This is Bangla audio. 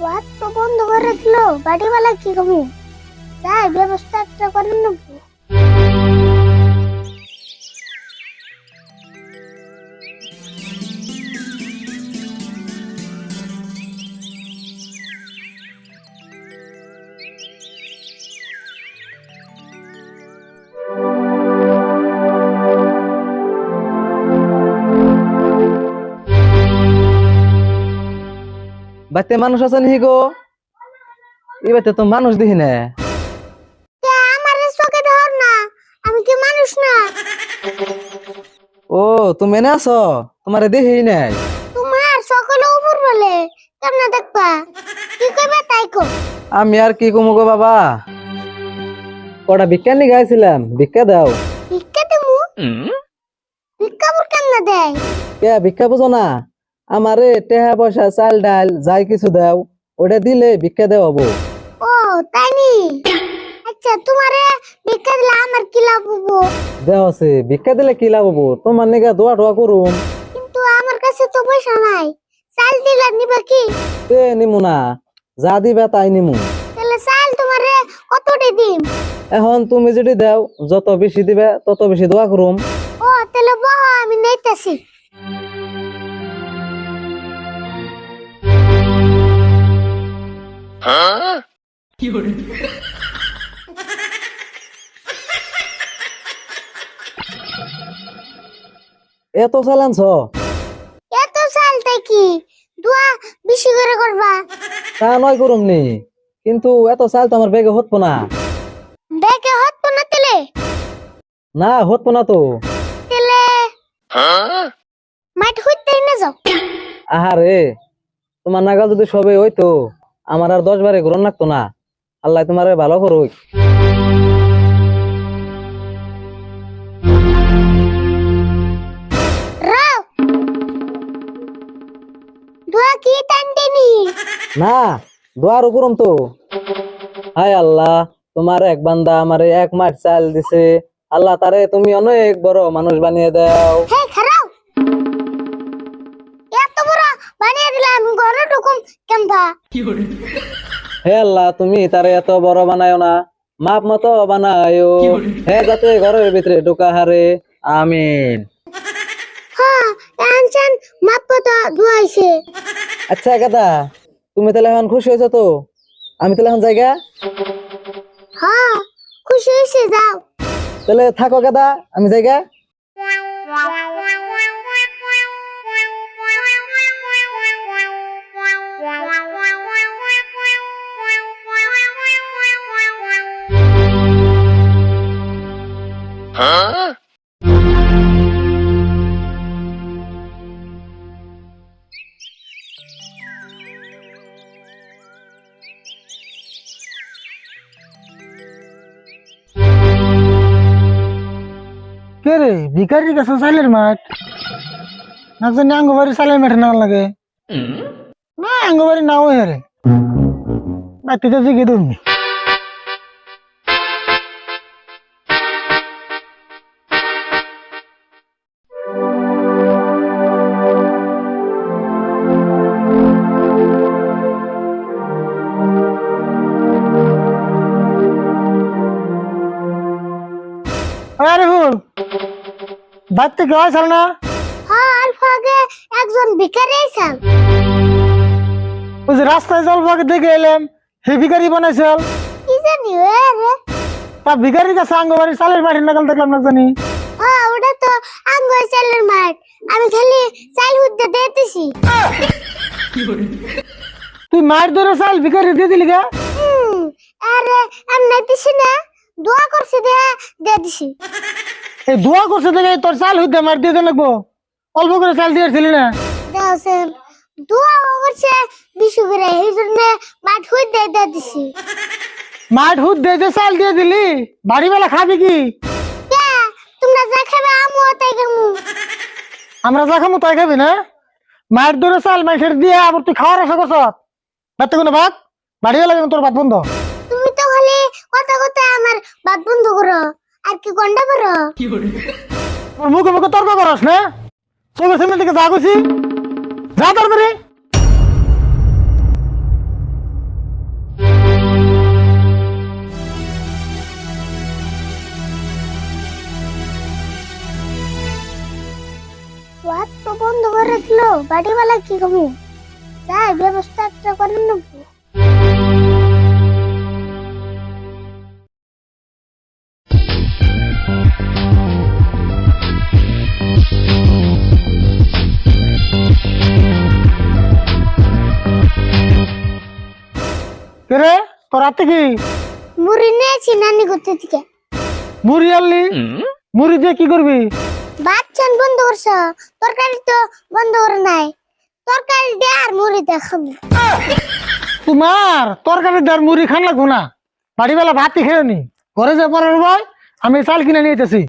ওয়াত তো বন্ধ করে রাখল বাড়িওয়ালা কি কমু? যাই ব্যবস্থা একটা করে নেব। বাড়িতে মানুষ আছে নি গো? এই বাড়িতে তো মানুষ দেখি না। কে? আমার চোখে ধর না। আমি কি মানুষ না? ও তুমি এনে আছো? তোমারে দেখি নাই। তোমার সকলে উপর বলে কেমনে দেখবা? কি কইবা তাই কো আমি আর কি কমু গো বাবা? কটা ভিক্ষা নিয়ে গাইছিলাম ভিক্ষা দাও। ভিক্ষা দেমু ভিক্ষা বুর কেমনে দেয়? কে ভিক্ষা বুঝো না? আমারে টেহা পয়সা চাল ডাল যাই কিছু দাও ওটা দিলে ভিক্ষা দেওয়াবো ও তাই নি? আচ্ছা তোমারে ভিক্ষা দিলে আমার কি লাভ হব? দেওয়া আছে ভিক্ষা দিলে কি লাভ হব? তোমার নিগা দোয়া টোয়া করুম। কিন্তু আমার কাছে তো পয়সা নাই। চাল দিলে নিবা কি? এ নিমু না। যা দিবা তাই নিমু। তাহলে চাল তোমারে কতটি দিম? এখন তুমি যদি দাও যত বেশি দিবে তত বেশি দোয়া করুম। ও তাহলে বহ আমি নেইতাছি। এত এত চাল তাই কি? দোয়া বেশি করে করবা। তা নয় করুম নি কিন্তু এত চাল তো আমার বেগে হতপো না। ব্যাগে হাত না তেলে? না হতপো না তো। তেলে? মাঠ হইতে না যাও। আহারে তোমার নাগাল যদি সবে হইতো। আমার আর দশ বারে গ্রহণ লাগতো না। আল্লাহ তোমার ভালো করুক। না দোয়ার করুম তো। হায় আল্লাহ তোমার এক বান্দা আমারে এক মাঠ চাল দিছে। আল্লাহ তারে তুমি অনেক বড় মানুষ বানিয়ে দাও। হে আল্লাহ তুমি তারে এত বড় বানায়ো না। মাপ মতো বানায়ো। হে যাতে ঘরের ভিতরে ঢোকা হারে। আমিন। মাপ তো ধোয়াইছে। আচ্ছা গাদা তুমি তাহলে এখন খুশি হয়েছো তো? আমি তাহলে এখন জায়গা? হ্যাঁ খুশি হয়েছে যাও। তাহলে থাকো গাদা আমি জায়গা? কে রে? ভিকারির কাছে চাইলের মাঠ? না জানি আঙ্গবাড়ি চাইলের মাঠে না লাগে। না আঙ্গবাড়ি নাও হেরে বাতিতে জিগে তুমি বাড়তে কেউ আসল না? হ্যাঁ আর ফাগে একজন ভিখারি আইসাল ওই যে রাস্তায় জল দেখে এলাম হে ভিকারি বানাইছিল কি জানি রে। তা ভিকারির কাছে আঙ্গবাড়ি চালের মাঠে নাগাল দেখলাম না জানি? হ্যাঁ ওটা তো আঙ্গুর চালের মাঠ। আমি খালি চাল হুদ্দে দিতেছি তুই মার ধরে চাল ভিকারি দিয়ে দিলি গা? আরে আমি নাইতেছি না। দোয়া করছি দে দে দিছি। এই দোয়া করছে দেখে তোর চাল হইতে মার দিয়ে লাগবো। অল্প করে চাল দিয়েছিলি না? দোয়া করছে বিশু করে এই জন্য মাঠ হুদ্দে দে দিছি। মাঠ হুদ দিয়ে যে চাল দিয়ে দিলি বাড়ি বেলা খাবি কি? কে? তোমরা যা খাবে আমু তাই আমরা যা খামো তাই খাবি না? মায়ের ধরে চাল মাইসের দিয়ে আবার তুই খাওয়ার আশা করছ? ভাত কোনো ভাত বাড়ি বেলা কেন তোর ভাত বন্ধ। তুমি তো খালি কথা কথা আমার বাদ বন্ধ করো। আর মুখে মুখে তর্ক করস না? চোখের সামনে থেকে যা করছি যা তাড়াতাড়ি। বন্ধ করে রাখল বাড়িওয়ালা কি কমু? যাই ব্যবস্থা একটা করে নেব। রে তোর হাতে কি? মুড়ি নিয়েছি নানি করতে থেকে। মুড়ি আনলি? মুড়ি দিয়ে কি করবি? বাচ্চান বন্ধ করছ তরকারি তো বন্ধ করে নাই। তরকারি দে আর মুড়ি দেখাবো তোমার তরকারি দার মুড়ি খান লাগবো না। বাড়িবেলা ভাতই খেয়ে নি। ঘরে যে পরের ভাই আমি চাল কিনে নিয়ে যেতেছি